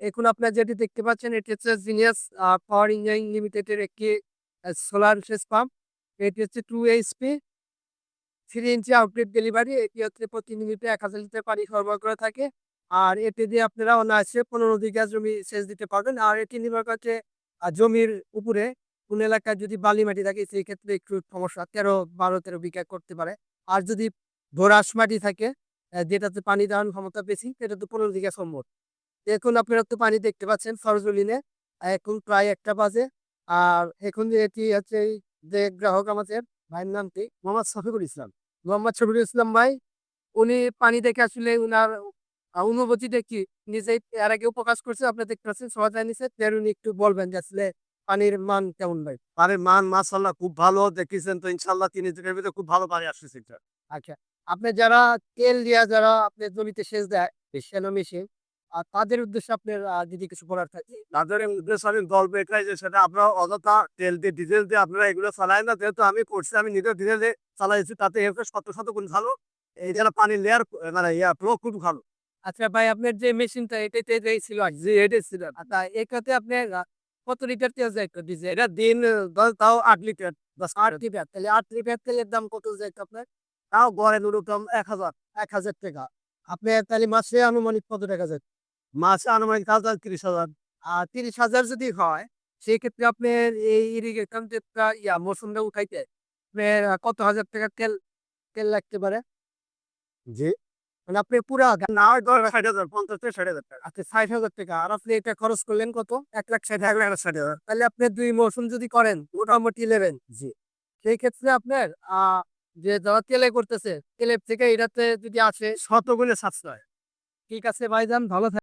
এখন আপনার যেটি দেখতে পাচ্ছেন, এটি হচ্ছে জিনিয়াস পাওয়ার ইঞ্জিনিয়ারিং লিমিটেডের একটি সোলার সেচ পাম্প এটি হচ্ছে two HP three inch outlet delivery এটি হচ্ছে প্রতি মিনিটে এক হাজার লিটার পানি সরবরাহ করে থাকে। আর এটি দিয়ে আপনারা অনায়াসে পনেরো বিঘা জমি সেচ দিতে পারবেন। আর এটি নির্ভর করছে জমির উপরে। কোন এলাকায় যদি বালি মাটি থাকে, সেই ক্ষেত্রে একটু সমস্যা। তেরো, বারো, তেরো বিঘা করতে পারে। আর যদি দোরাস মাটি থাকে যেটাতে পানি দেওয়ার ক্ষমতা বেশি সেটা তো পনেরো বিঘা সম্ভব। এখন আপনারা তো পানি দেখতে পাচ্ছেন সরজলিনে এখন প্রায় একটা বাজে। আর এখন এটি হচ্ছে যে গ্রাহক আমাদের ভাইয়ের নাম কি? মোহাম্মদ শফিকুল ইসলাম। মোহাম্মদ শফিকুল ইসলাম ভাই উনি পানি দেখে আসলে উনার আহ, অনুভূতিটা কি নিজেই এর আগেও প্রকাশ করছে আপনি দেখতে পাচ্ছেন সহজায় নিচে তের উনি একটু বলবেন যে আসলে পানির মান কেমন ভাই? পানির মান মাসাল্লাহ খুব ভালো দেখেছেন তো ইনশাল্লাহ তিন ভিতরে খুব ভালো পানি আসছে আচ্ছা আপনি যারা তেল দিয়া যারা আপনি জমিতে সেচ দেয় শ্যালো মেশিন আর তাদের উদ্দেশ্যে আপনার যদি কিছু বলার থাকে। তাদের উদ্দেশ্য আমি গল্প এটাই যে সেটা আপনারা অযথা তেল দিয়ে ডিজেল দিয়ে আপনারা এগুলো চালায় না। যেহেতু আমি করছি আমি নিজে ডিজেল দিয়ে চালাইছি তাতে এর শত শত গুণ ভালো। এই যারা পানির লেয়ার মানে ইয়া ফ্লো খুব ভালো। আচ্ছা ভাই আপনার যে মেশিনটা এটাতে যেই ছিল আর। জি এটাই ছিল আচ্ছা এটাতে আপনার কত লিটার তেল যায় ডিজেল এটা দিন তাও আট লিটার দশ আট লিটার তাহলে আট লিটার তেলের দাম কত যায় আপনার? তাও গড়ে ন্যূনতম এক হাজার এক হাজার টাকা। আপনার তাহলে মাসে আনুমানিক কত টাকা যায় মাসে আনুমানিক হাজার তিরিশ হাজার। আর তিরিশ হাজার যদি হয় সেই ক্ষেত্রে আপনার এই ইরিগেশন যেটা ইয়া মৌসুমটা উঠাইতে আপনার কত হাজার টাকা তেল তেল লাগতে পারে? জি। মানে আপনি পুরা না হয় ষাট হাজার পঞ্চাশ থেকে ষাট হাজার টাকা। আচ্ছা ষাট হাজার টাকা। আর আপনি এটা খরচ করলেন কত? এক লাখ ষাট এক লাখ ষাট হাজার। তাহলে আপনি দুই মৌসুম যদি করেন মোটামুটি নেবেন জি। সেই ক্ষেত্রে আপনার আহ যে যারা তেলে করতেছে তেলের থেকে এটাতে যদি আসে শত গুণে সাশ্রয়। ঠিক আছে ভাইজান ভালো থাক